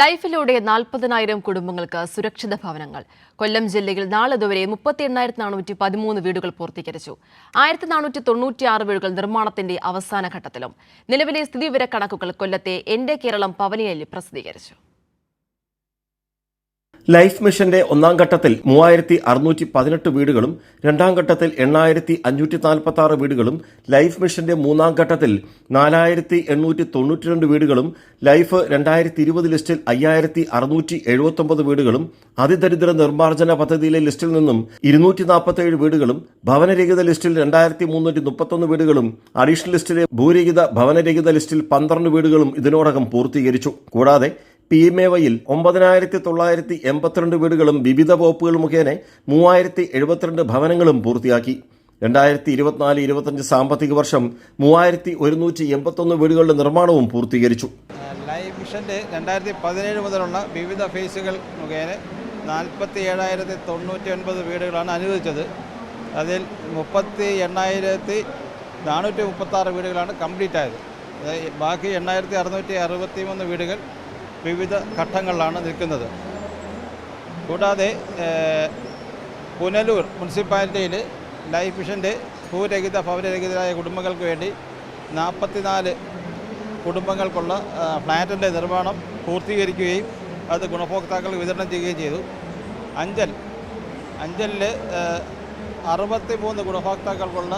ലൈഫിലൂടെ നാൽപ്പതിനായിരം കുടുംബങ്ങൾക്ക് സുരക്ഷിത ഭവനങ്ങൾ. കൊല്ലം ജില്ലയിൽ നാളിതുവരെ മുപ്പത്തി എണ്ണായിരത്തി നാനൂറ്റി പതിമൂന്ന് വീടുകൾ പൂർത്തീകരിച്ചു. ആയിരത്തി നാനൂറ്റി തൊണ്ണൂറ്റിയാറ് വീടുകൾ നിർമ്മാണത്തിന്റെ അവസാന ഘട്ടത്തിലും. നിലവിലെ സ്ഥിതിവിവരക്കണക്കുകൾ കൊല്ലത്തെ എന്റെ കേരളം പവനിയലിൽ പ്രസിദ്ധീകരിച്ചു. ലൈഫ് മിഷന്റെ ഒന്നാം ഘട്ടത്തിൽ മൂവായിരത്തി അറുന്നൂറ്റി പതിനെട്ട് വീടുകളും രണ്ടാം ഘട്ടത്തിൽ എണ്ണായിരത്തി അഞ്ഞൂറ്റി നാൽപ്പത്തി ആറ് വീടുകളും ലൈഫ് മിഷന്റെ മൂന്നാം ഘട്ടത്തിൽ നാലായിരത്തി എണ്ണൂറ്റി തൊണ്ണൂറ്റിരണ്ട് വീടുകളും ലൈഫ് രണ്ടായിരത്തി ഇരുപത് ലിസ്റ്റിൽ അയ്യായിരത്തി അറുന്നൂറ്റി എഴുപത്തൊമ്പത് വീടുകളും അതിദരിദ്ര നിർമ്മാർജന പദ്ധതിയിലെ ലിസ്റ്റിൽ നിന്നും ഇരുന്നൂറ്റി നാൽപ്പത്തേഴ് വീടുകളും ഭവനരഹിത ലിസ്റ്റിൽ രണ്ടായിരത്തി മുന്നൂറ്റി മുപ്പത്തൊന്ന് വീടുകളും അഡീഷണൽ ലിസ്റ്റിലെ ഭൂരഹിത ഭവനരഹിത ലിസ്റ്റിൽ പന്ത്രണ്ട് വീടുകളും ഇതിനോടകം പൂർത്തീകരിച്ചു. കൂടാതെ പി എം എ വൈയിൽ ഒമ്പതിനായിരത്തി തൊള്ളായിരത്തി എൺപത്തിരണ്ട് വീടുകളും വിവിധ വകുപ്പുകൾ മുഖേന മൂവായിരത്തി എഴുപത്തിരണ്ട് ഭവനങ്ങളും പൂർത്തിയാക്കി. രണ്ടായിരത്തി ഇരുപത്തിനാല് ഇരുപത്തഞ്ച് സാമ്പത്തിക വർഷം മൂവായിരത്തി ഒരുന്നൂറ്റി എൺപത്തൊന്ന് വീടുകളുടെ നിർമ്മാണവും പൂർത്തീകരിച്ചു. ലൈഫ് മിഷന്റെ രണ്ടായിരത്തി പതിനേഴ് മുതലുള്ള വിവിധ ഫേസുകൾ മുഖേന നാൽപ്പത്തി ഏഴായിരത്തി തൊണ്ണൂറ്റി ഒൻപത് വീടുകളാണ് അനുവദിച്ചത്. അതിൽ മുപ്പത്തി എണ്ണായിരത്തി നാനൂറ്റി മുപ്പത്താറ് വീടുകളാണ് കംപ്ലീറ്റ് ആയത് ബാക്കി എണ്ണായിരത്തി അറുന്നൂറ്റി അറുപത്തി മൂന്ന് വീടുകൾ വിവിധ ഘട്ടങ്ങളിലാണ് നിൽക്കുന്നത്. കൂടാതെ പുനലൂർ മുനിസിപ്പാലിറ്റിയിൽ ലൈഫ് മിഷന്റെ ഭൂരഹിത ഭവനരഹിതരായ കുടുംബങ്ങൾക്ക് വേണ്ടി നാൽപ്പത്തിനാല് കുടുംബങ്ങൾക്കുള്ള ഫ്ലാറ്റിന്റെ നിർമ്മാണം പൂർത്തീകരിക്കുകയും അത് ഗുണഭോക്താക്കൾക്ക് വിതരണം ചെയ്യുകയും ചെയ്തു. അഞ്ചൽ അഞ്ചലിൽ അറുപത്തി മൂന്ന് ഗുണഭോക്താക്കൾക്കുള്ള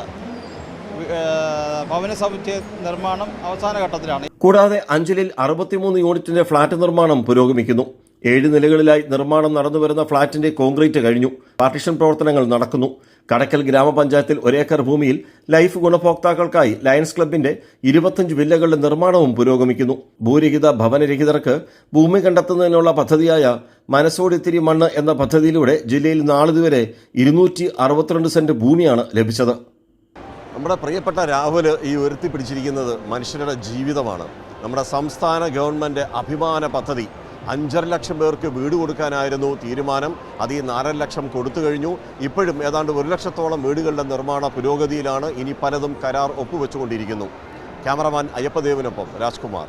ഭവന സമുച്ചയ നിർമ്മാണം അവസാന ഘട്ടത്തിലാണ്. കൂടാതെ അഞ്ചലിൽ അറുപത്തിമൂന്ന് യൂണിറ്റിന്റെ ഫ്ളാറ്റ് നിർമ്മാണം പുരോഗമിക്കുന്നു. ഏഴ് നിലകളിലായി നിർമ്മാണം നടന്നുവരുന്ന ഫ്ളാറ്റിന്റെ കോൺക്രീറ്റ് കഴിഞ്ഞു. പാർട്ടിഷൻ പ്രവർത്തനങ്ങൾ നടക്കുന്നു. കടക്കൽ ഗ്രാമപഞ്ചായത്തിൽ ഒരേക്കർ ഭൂമിയിൽ ലൈഫ് ഗുണഭോക്താക്കൾക്കായി ലയൺസ് ക്ലബിന്റെ ഇരുപത്തഞ്ച് വില്ലകളുടെ നിർമ്മാണവും പുരോഗമിക്കുന്നു. ഭൂരഹിത ഭവനരഹിതർക്ക് ഭൂമി കണ്ടെത്തുന്നതിനുള്ള പദ്ധതിയായ മനസ്സോടിത്തിരി മണ്ണ് എന്ന പദ്ധതിയിലൂടെ ജില്ലയിൽ നാളിതുവരെ ഇരുന്നൂറ്റി അറുപത്തിരണ്ട് സെന്റ് ഭൂമിയാണ് ലഭിച്ചത്. നമ്മുടെ പ്രിയപ്പെട്ട രാഹുൽ ഈ ഉയർത്തി പിടിച്ചിരിക്കുന്നത് മനുഷ്യരുടെ ജീവിതമാണ്. നമ്മുടെ സംസ്ഥാന ഗവൺമെന്റ് അഭിമാന പദ്ധതി. അഞ്ചര ലക്ഷം പേർക്ക് വീട് കൊടുക്കാനായിരുന്നു തീരുമാനം. അത് ഈ നാലര ലക്ഷം കൊടുത്തു കഴിഞ്ഞു. ഇപ്പോഴും ഏതാണ്ട് ഒരു ലക്ഷത്തോളം വീടുകളുടെ നിർമ്മാണ പുരോഗതിയിലാണ് ഇനി പലതും കരാർ ഒപ്പുവെച്ചുകൊണ്ടിരിക്കുന്നു. ക്യാമറമാൻ അയ്യപ്പദേവിനൊപ്പം രാജ്കുമാർ.